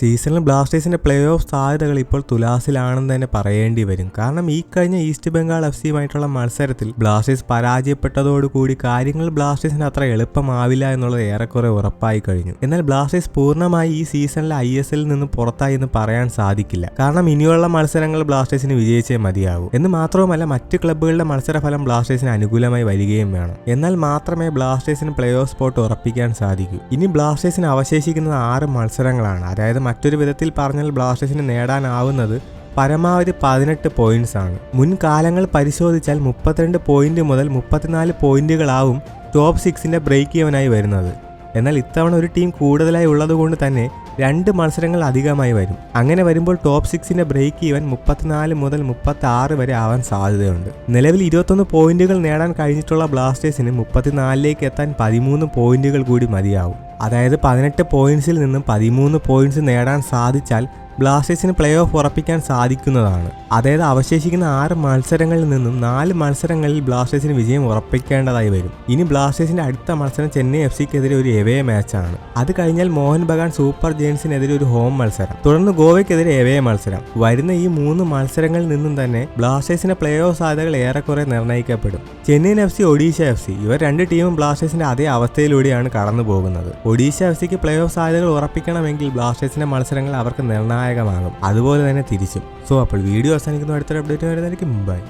സീസണിൽ ബ്ലാസ്റ്റേഴ്സിന്റെ play off സാധ്യതകൾ ഇപ്പോൾ തുലാസിലാണെന്ന് തന്നെ പറയേണ്ടി വരും. കാരണം ഈ കഴിഞ്ഞ ഈസ്റ്റ് ബംഗാൾ എഫ് സിയുമായിട്ടുള്ള മത്സരത്തിൽ ബ്ലാസ്റ്റേഴ്സ് പരാജയപ്പെട്ടതോടുകൂടി കാര്യങ്ങൾ ബ്ലാസ്റ്റേഴ്സിന് അത്ര എളുപ്പമാവില്ല എന്നുള്ളത് ഏറെക്കുറെ ഉറപ്പായി കഴിഞ്ഞു. എന്നാൽ ബ്ലാസ്റ്റേഴ്സ് പൂർണമായി ഈ സീസണിലെ ഐ എസ് എല്ലിൽ നിന്ന് പുറത്തായി എന്ന് പറയാൻ സാധിക്കില്ല. കാരണം ഇനിയുള്ള മത്സരങ്ങൾ ബ്ലാസ്റ്റേഴ്സിന് വിജയിച്ചേ മതിയാകൂ എന്ന് മാത്രവുമല്ല മറ്റു ക്ലബ്ബുകളുടെ മത്സരഫലം ബ്ലാസ്റ്റേഴ്സിന് അനുകൂലമായി വരികയും വേണം. എന്നാൽ മാത്രമേ ബ്ലാസ്റ്റേഴ്സിന് പ്ലേ ഓഫ് സ്പോട്ട് ഉറപ്പിക്കാൻ സാധിക്കൂ. ഇനി ബ്ലാസ്റ്റേഴ്സിന് അവശേഷിക്കുന്നത് ആറ് മത്സരങ്ങളാണ്. അതായത് മറ്റൊരു വിധത്തിൽ പറഞ്ഞാൽ ബ്ലാസ്റ്റേഴ്സിന് നേടാനാവുന്നത് പരമാവധി പതിനെട്ട് പോയിന്റ്സ് ആണ്. മുൻകാലങ്ങൾ പരിശോധിച്ചാൽ മുപ്പത്തിരണ്ട് പോയിന്റ് മുതൽ മുപ്പത്തിനാല് പോയിന്റുകളാവും ടോപ്പ് സിക്സിന്റെ ബ്രേക്ക് ഈവനായി വരുന്നത്. എന്നാൽ ഇത്തവണ ഒരു ടീം കൂടുതലായി ഉള്ളതുകൊണ്ട് തന്നെ രണ്ട് മത്സരങ്ങൾ അധികമായി വരും. അങ്ങനെ വരുമ്പോൾ ടോപ്പ് സിക്സിന്റെ ബ്രേക്ക് ഈവൻ മുപ്പത്തിനാല് മുതൽ മുപ്പത്തി ആറ് വരെ ആവാൻ സാധ്യതയുണ്ട്. നിലവിൽ ഇരുപത്തൊന്ന് പോയിന്റുകൾ നേടാൻ കഴിഞ്ഞിട്ടുള്ള ബ്ലാസ്റ്റേഴ്സിന് മുപ്പത്തിനാലിലേക്ക് എത്താൻ പതിമൂന്ന് പോയിന്റുകൾ കൂടി മതിയാവും. അതായത് പതിനെട്ട് പോയിന്റ്സിൽ നിന്നും പതിമൂന്ന് പോയിന്റ്സ് നേടാൻ സാധിച്ചാൽ ബ്ലാസ്റ്റേഴ്സിന് പ്ലേ ഓഫ് ഉറപ്പിക്കാൻ സാധിക്കുന്നതാണ്. അതായത് അവശേഷിക്കുന്ന ആറ് മത്സരങ്ങളിൽ നിന്നും നാല് മത്സരങ്ങളിൽ ബ്ലാസ്റ്റേഴ്സിന് വിജയം ഉറപ്പിക്കേണ്ടതായി വരും. ഇനി ബ്ലാസ്റ്റേഴ്സിന്റെ അടുത്ത മത്സരം ചെന്നൈ എഫ് സിക്കെതിരെ ഒരു എവേ മാച്ചാണ്. അത് കഴിഞ്ഞാൽ മോഹൻ ബഗാൻ സൂപ്പർ ജെയിൻസിനെതിരെ ഒരു ഹോം മത്സരം. തുടർന്ന് ഗോവയ്ക്കെതിരെ എവേ മത്സരം. വരുന്ന ഈ മൂന്ന് മത്സരങ്ങളിൽ നിന്നും തന്നെ ബ്ലാസ്റ്റേഴ്സിന്റെ പ്ലേ ഓഫ് സാധ്യതകൾ ഏറെക്കുറെ നിർണയിക്കപ്പെടും. Chennaiyin F C Odisha F C ഇവർ രണ്ട് ടീമും ബ്ലാസ്റ്റേഴ്സിന്റെ അതേ അവസ്ഥയിലൂടെയാണ് കടന്നു പോകുന്നത് ഒഡീഷ എഫ് സിക്ക് പ്ലേ ഓഫ് സാധ്യതകൾ ഉറപ്പിക്കണമെങ്കിൽ ബ്ലാസ്റ്റേഴ്സിന്റെ മത്സരങ്ങൾ അവർക്ക് നിർണായകമാകും. അതുപോലെ തന്നെ തിരിച്ചും. സോ അപ്പോൾ വീഡിയോ അവസാനിക്കുന്ന. അടുത്തൊരു അപ്ഡേറ്റ് വരുന്നതായിരിക്കും. ബൈ